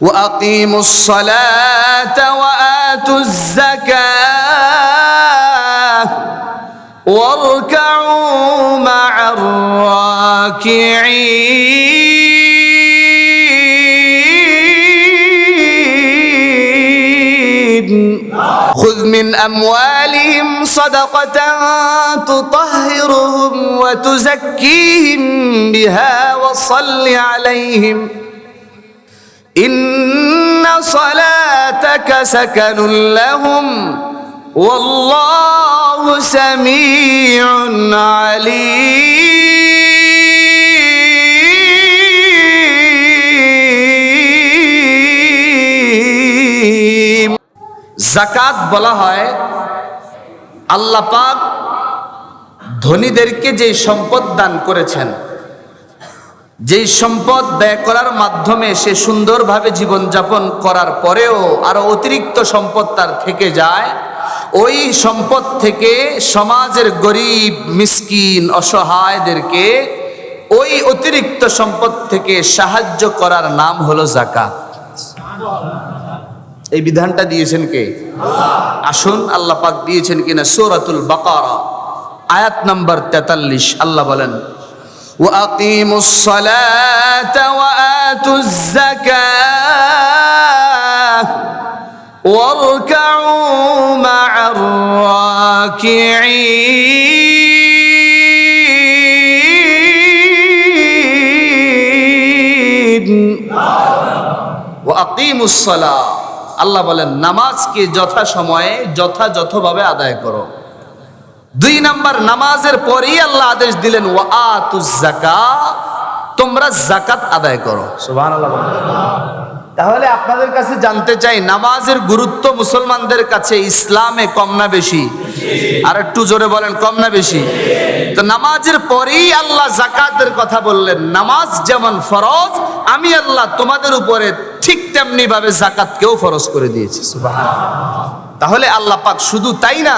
وأقيموا الصلاة وآتوا الزكاة واركعوا مع الراكعين. خذ من أموالهم صدقة تطهرهم وتزكيهم بها وصل عليهم. إن صلاتك سكن لهم والله سميع عليم জাকাত বলা হয় আল্লাহ পাক ধনীদেরকে যে সম্পদ দান করেছেন যেই সম্পদ ব্যয় করার মাধ্যমে সে সুন্দরভাবে জীবনযাপন করার পরেও আরও অতিরিক্ত সম্পদ তার থেকে যায়, ওই সম্পদ থেকে সমাজের গরিব, মিসকিন, অসহায়দেরকে ওই অতিরিক্ত সম্পদ থেকে সাহায্য করার নাম হলো জাকাত এই বিধানটা দিয়েছেন কে? আসুন, আল্লাহ পাক দিয়েছেন কিনা সূরাতুল বাকারা, আয়াত নাম্বার 43 আল্লাহ বলেন وأقيموا الصلاة وآتوا الزكاة واركعوا مع الراكعين وأقيموا الصلاة আল্লাহ বলেন নামাজকে যথা সময়ে যথাযথভাবে আদায় করো দুই নাম্বার নামাজের পরেই আল্লাহ আদেশ দিলেন ওয়া আতুজ জাকা তোমরা জাকাত আদায় করো। তাহলে আপনাদের কাছে জানতে চাই নামাজের গুরুত্ব মুসলমানদের কাছে ইসলামে কম না বেশি? আর একটু জোরে বলেন কম না বেশি? তো নামাজের পরেই আল্লাহ জাকাতের কথা বললেন নামাজ যেমন ফরজ আমি আল্লাহ তোমাদের উপরে ঠিক তেমনি ভাবে জাকাতকেও ফরজ করে দিয়েছি। তাহলে আল্লাহ পাক শুধু তাই না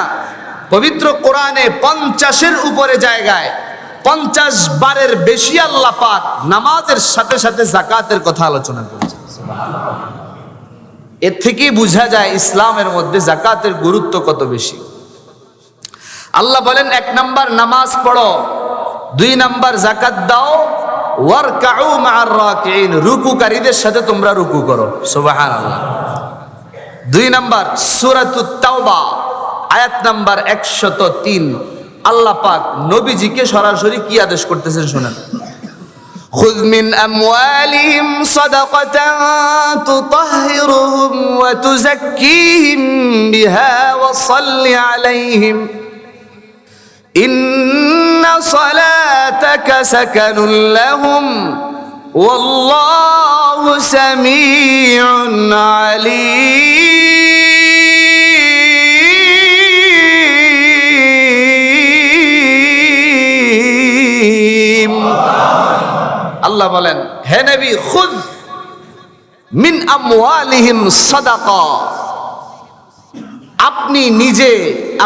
পবিত্র কোরআনে পঞ্চাশের উপরে জায়গায়, পঞ্চাশ বারের বেশি আল্লাহ পাক নামাজের সাথে সাথে জাকাতের কথা আলোচনা করেছে এর থেকেই বোঝা যায় ইসলামের মধ্যে জাকাতের গুরুত্ব কত বেশি। আল্লাহ বলেন, এক নাম্বার নামাজ পড়ো, দুই নাম্বার জাকাত দাও রুকুকারীদের সাথে তোমরা রুকু করো। সুবহানাল্লাহ। দুই নাম্বার সূরাতুত তাওবা আয়াত নাম্বার একশত তিন আল্লাহ পাক নবীজিকে সরাসরি কি আদেশ করতেছেন শোনেন خذ من أموالهم صدقة تطهرهم وتزكيهم بها وصل عليهم إن صلاتك سكن لهم والله سميع عليم আল্লাহ বলেন, হে নবী, খুদ মিন আমওয়ালিহিম সাদাকা। আপনি নিজে,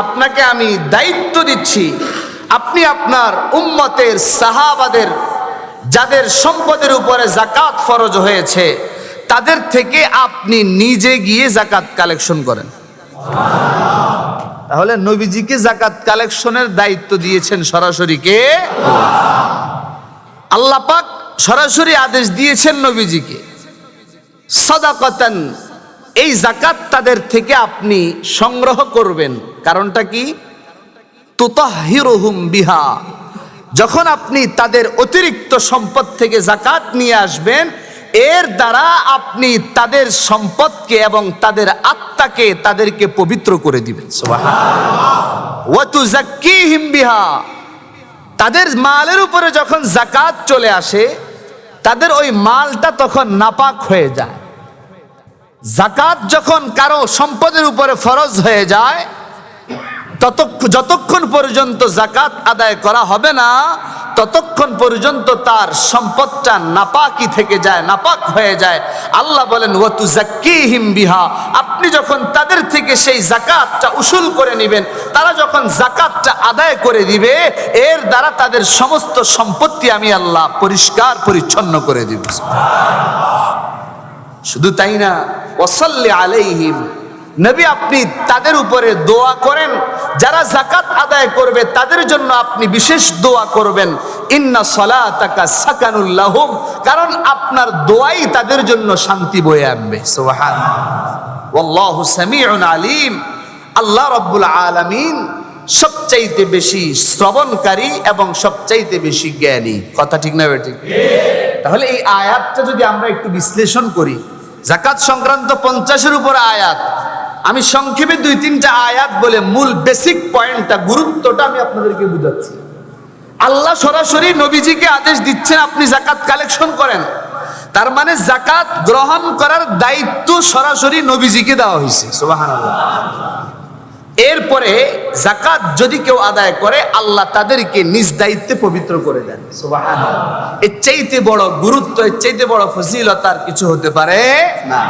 আপনাকে আমি দায়িত্ব দিচ্ছি। আপনি আপনার উম্মতের সাহাবাদের, যাদের সম্পদের উপরে জাকাত ফরজ হয়েছে, তাদের থেকে আপনি নিজে গিয়ে জাকাত কালেকশন করেন। তাহলে নবীজিকে জাকাত কালেকশনের দায়িত্ব দিয়েছেন সরাসরি কে? আল্লাহ পাক সরাসরি আদেশ দিয়েছেন নবীজিকে। সদাকতান, এই জাকাত তাদের থেকে আপনি সংগ্রহ করবেন। কারণটা কি? তুতাহিরুহুম বিহা। যখন আপনি তাদের অতিরিক্ত সম্পদ থেকে জাকাত নিয়ে আসবেন, এর দ্বারা আপনি তাদের সম্পদকে এবং তাদের আত্মাকে তাদেরকে পবিত্র করে দিবেন। বিহা। তাদের মালের উপরে যখন জাকাত চলে আসে তাদের ওই মালটা তখন নাপাক হয়ে যায়। জাকাত যখন কারও সম্পদের উপরে ফরজ হয়ে যায় যতক্ষণ পর্যন্ত জাকাত আদায় করা হবে না, ততক্ষণ পর্যন্ত তার সম্পদটা নাপাকি থেকে যায়, নাপাক হয়ে যায়। আল্লাহ বলেন ওয়াতু জাক্কিহিম বিহা। আপনি যখন তাদের থেকে সেই জাকাতটা উসুল করে নেবেন, তারা যখন জাকাতটা আদায় করে দিবে, এর দ্বারা তাদের সমস্ত সম্পত্তি আমি আল্লাহ পরিষ্কার পরিচ্ছন্ন করে দিব। শুধু তাই না ওসাল্লি আলাইহিম। নবী আপনি তাদের উপরে দোয়া করেন, যারা জাকাত আদায় করবে তাদের জন্য আপনি বিশেষ দোয়া করবেন। ইন্না সলাতাকা সাকানুল্লাহুম কারণ আপনার দোয়াই তাদের জন্য শান্তি বয়ে আনবে। সুবহান ওয়াল্লাহু সামিউন আলিম। আল্লাহ রাব্বুল আলামিন সবচাইতে বেশি শ্রবণকারী এবং সবচাইতে বেশি জ্ঞানী। কথা ঠিক না ঠিক তাহলে এই আয়াতটা যদি আমরা একটু বিশ্লেষণ করি জাকাত সংক্রান্ত পঞ্চাশের উপর আয়াত আমি সংক্ষেপে দুই তিনটা আয়াত বলে মূল বেসিক পয়েন্টটা গুরুত্বটা আমি আপনাদেরকে বুঝাচ্ছি। আল্লাহ সরাসরি নবীজিকে আদেশ দিচ্ছেন, আপনি জাকাত কালেকশন করেন। তার মানে জাকাত গ্রহণ করার দায়িত্ব সরাসরি নবীজিকে দেওয়া হয়েছে। এরপরে জাকাত যদি কেউ আদায় করে, আল্লাহ তাদেরকে নিজ দায়িত্বে পবিত্র করে দেন। এর চাইতে বড় গুরুত্ব, এর চাইতে বড় ফজিলত আর কিছু হতে পারে না।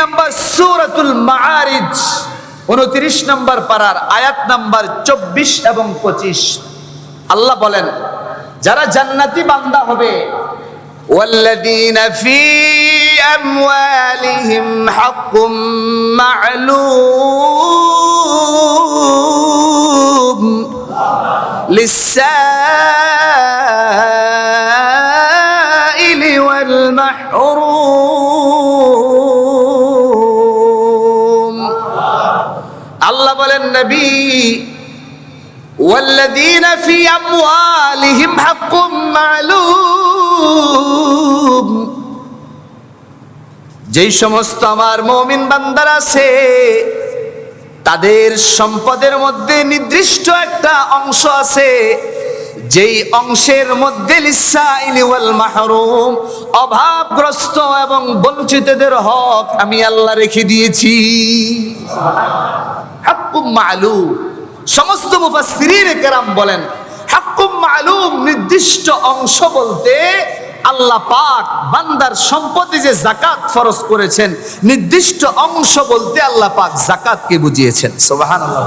নম্বর সূরাতুল মাআরিজ 29 নম্বর পারার আয়াত নাম্বার চব্বিশ এবং পঁচিশ আল্লাহ বলেন যারা জান্নাতি বান্দা হবে والذين في أموالهم حق معلوم للسائل আল্লাহ বলেন নবী والذين في أموالهم حق معلوم যেই সমস্ত আমার মমিন বান্দার আছে তাদের সম্পদের মধ্যে নির্দিষ্ট একটা অংশ আছে যেই অংশের মধ্যে মাহরুম, অভাবগ্রস্ত এবং বঞ্চিতদের হক আমি আল্লাহ রেখে দিয়েছি। মালুম। সমস্ত মুফাসির কেরাম বলেন, হাক্কুম মালুম নির্দিষ্ট অংশ বলতে আল্লাহ পাক বান্দার সম্পত্তি যে জাকাত ফরজ করেছেন, নির্দিষ্ট অংশ বলতে আল্লাহ পাক জাকাতকে বুঝিয়েছেন। সুবহানাল্লাহ।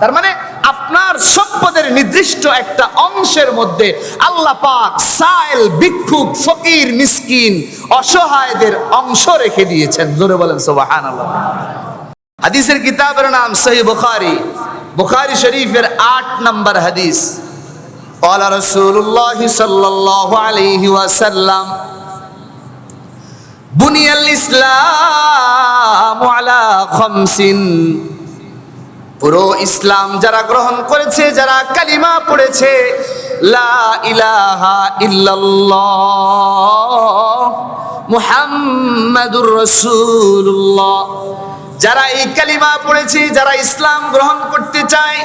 তার মানে আপনার সম্পদের নির্দিষ্ট একটা অংশের মধ্যে আল্লাহ পাক সাইল ভিক্ষুক, ফকির, মিসকিন, অসহায়দের অংশ রেখে দিয়েছেন। জোরে বলেন, সুবহানাল্লাহ। হাদিসের কিতাবের নাম সহি বুখারী। বুখারী শরীফের আট নম্বর হাদিস। قال رسول الله صلى الله عليه وسلم بني الإسلام على خمس পুরো ইসলাম যারা গ্রহণ করেছে যারা কালিমা পড়েছে লা ইলাহা ইল্লাল্লাহ মুহাম্মাদুর রাসূলুল্লাহ যারা এই কালিমা পড়েছে যারা ইসলাম গ্রহণ করতে চায়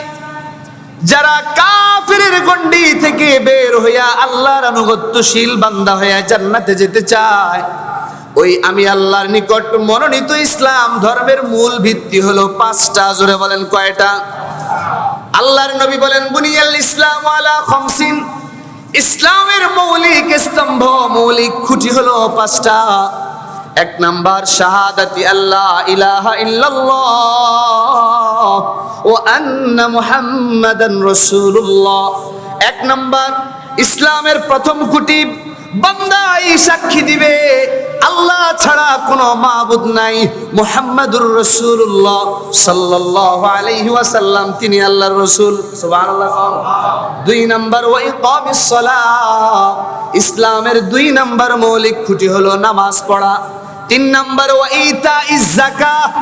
যারা কাফিরের গন্ডি থেকে বের হইয়া আল্লাহর আনুগত্যশীল বান্দা হইয়া জান্নাতে যেতে চায়, ওই আমি আল্লাহর নিকট মনোনীত ইসলাম ধর্মের মূল ভিত্তি হলো পাঁচটা, জোরে বলেন কয়টা? আল্লাহর নবী বলেন, বুনিয়াল ইসলাম আলা খমসিন। ইসলামের মৌলিক স্তম্ভ, মৌলিক খুঁটি হলো পাঁচটা। এক নাম্বার শাহাদাতি আল্লাহ ইলাহা ইল্লাল্লাহ ও আন্না মুহাম্মাদান রাসূলুল্লাহ। এক নাম্বার ইসলামের প্রথম খুঁটি বান্দা এই সাক্ষী দিবে, আল্লাহ ছাড়া কোনো মাবুদ নাই মুহাম্মাদুর রাসূলুল্লাহ সাল্লাল্লাহু আলাইহি ওয়াসাল্লাম। তিনি আল্লাহর রাসূল, সুবহানাল্লাহ। দুই নাম্বার ওয়া ইকামিস সালাহ। ইসলামের দুই নাম্বার মৌলিক খুঁটি হলো নামাজ পড়া। তিন নাম্বার, ওয়া ইতা যাকাত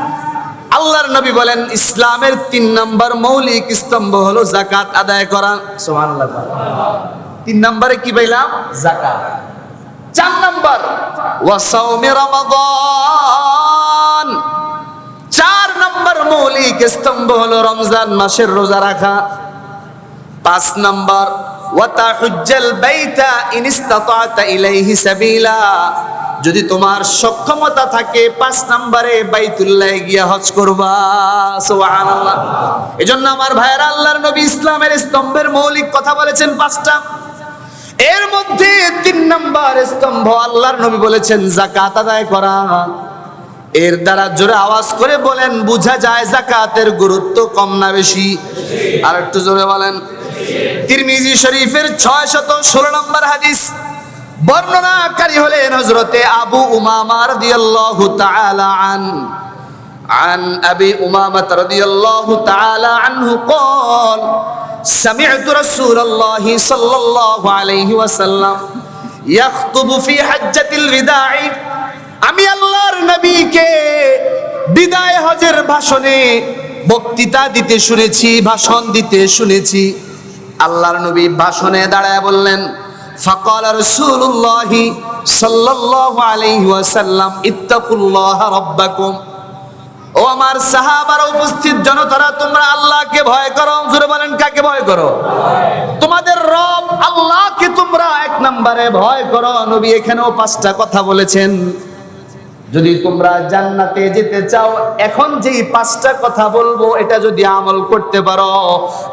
আল্লাহর নবী বলেন, ইসলামের তিন নাম্বার মৌলিক স্তম্ভ হলো জাকাত আদায় করা। সুবহানাল্লাহ। তিন নম্বরে কি পাইলাম? জাকাত চার নম্বর ওয়াসাউমি রমাদান চার নম্বর মৌলিক স্তম্ভ হলো রমজান মাসের রোজা রাখা। পাঁচ নম্বর ওয়াতা হুজ্জাল বাইতা ইন ইসতাতাতা ইলাইহি সাবিলা যদি তোমার সক্ষমতা থাকে, পাঁচ নম্বরে বাইতুল্লাহ গিয়া হজ করবা। সুবহানাল্লাহ। এজন্য আমার ভাইয়ের, আল্লাহর নবী ইসলামের স্তম্ভের মৌলিক কথা বলেছেন পাঁচটা। এর মধ্যে তিন নম্বর স্তম্ভ আল্লাহর নবী বলেছেন, জাকাত আদায় করা। এর দ্বারা জোরে আওয়াজ করে বলেন, বোঝা যায় জাকাতের গুরুত্ব কম না বেশি। আর একটু জোরে বলেন। তিরমিজি শরীফের ছয় শত ষোলো নম্বর হাদিস। বর্ণনাকারী হলেন হযরতে আবু উমামা রাদিয়াল্লাহু তাআলা আন عن أبي أمامة رضي الله تعالى عنه قال سمعت رسول الله صلى الله عليه وسلم يخطب في حجة الوداع আমি আল্লাহর নবীকে বিদায় হজের ভাষণে বক্তৃতা দিতে শুনেছি ভাষণ দিতে শুনেছি আল্লাহর নবী ভাষণে দাঁড়ায় বললেন فقال رسول الله صلى الله عليه وسلم اتقوا الله ربكم ও আমার সাহাবারা উপস্থিত জনতারা তোমরা আল্লাহকে ভয় করো জোরে বলেন কাকে ভয় করো তোমাদের রব আল্লাহকে তোমরা এক নম্বরে ভয় করো নবী এখানেও পাঁচটা কথা বলেছেন যদি তোমরা জান্নাতে যেতে চাও, এখন যেই পাঁচটা কথা বলব, এটা যদি আমল করতে পারো,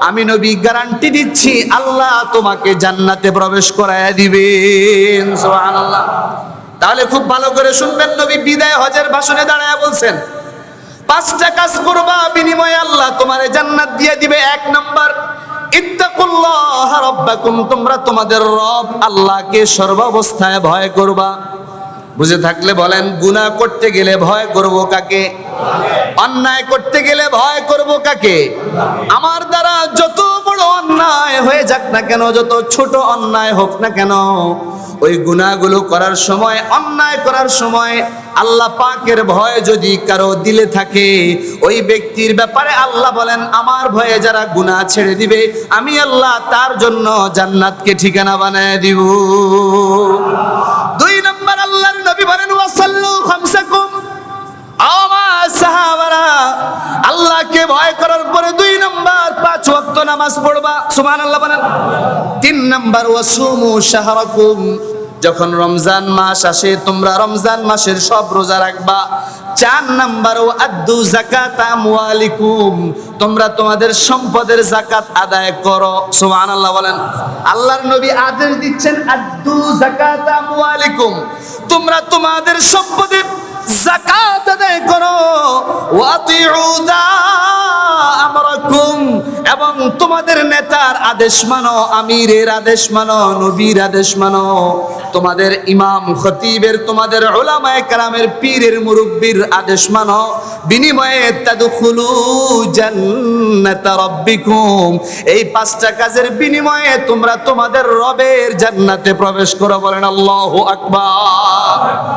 আমি নবী গ্যারান্টি দিচ্ছি, আল্লাহ তোমাকে জান্নাতে প্রবেশ করায় দিবেন তাহলে খুব ভালো করে শুনবেন, নবী বিদায় হজের ভাষণে দাঁড়ায় বলছেন, পাঁচটা কাজ করবা, বিনিময়ে আল্লাহ তোমারে জান্নাত দিয়ে দিবে। এক নম্বর, ইত্তাকুল্লাহ রাব্বাকুম, তোমরা তোমাদের রব আল্লাহকে সর্বাবস্থায় ভয় করবা। বুঝে থাকলে বলেন, গুনাহ করতে গেলে ভয় করব কাকে? অন্যায় করতে গেলে ভয় করব কাকে? আমার দ্বারা যত বড় অন্যায় হয়ে যাক না কেন, যত ছোট অন্যায় হোক না কেন, ওই গুনাহগুলো করার সময়, অন্যায় করার সময় আল্লাহ পাকের ভয় যদি কারও দিলে থাকে, ওই ব্যক্তির ব্যাপারে আল্লাহ বলেন, আমার ভয়ে যারা গুনাহ ছেড়ে দিবে, আমি আল্লাহ তার জন্য জান্নাতকে ঠিকানা বানায় দিব। দুই আল্লাহর নবী বলেন, ওয়াসাল্লু খামসাকুম। আমার সাহাবারা আল্লাহকে ভয় করার পরে দুই নম্বর পাঁচ ওয়াক্ত নামাজ পড়বা। সুবহানাল্লাহ বলেন। তিন নম্বর, ওয়াসুমু শাহরাকুম। যখন রমজান মাস আসে, তোমরা রমজান মাসের সব রোজা রাখবা। চার নাম্বার, ও আদু জাকাত আমওয়ালিকুম। তোমরা তোমাদের সম্পদের জাকাত আদায় করো। সুবহানাল্লাহ বলেন, আল্লাহর নবী আদেশ দিচ্ছেন, আদু জাকাত আমওয়ালিকুম। তোমরা তোমাদের সম্পদের জাকাত আদায় করো। এবং তোমাদের নেতার আদেশ মানো, আমিরের আদেশ মানো, নবীর আদেশ মানো। তোমাদের ইমাম খতিবের, তোমাদের ওলামায়ে কারামের পীরের মুরব্বির আদেশ মানো। বিনিময়ে তাদখুলু জান্নাত রাব্বিকুম। এই পাঁচটা কাজের বিনিময়ে তোমরা তোমাদের রবের জান্নাতে প্রবেশ করো বলেন আল্লাহু আকবার।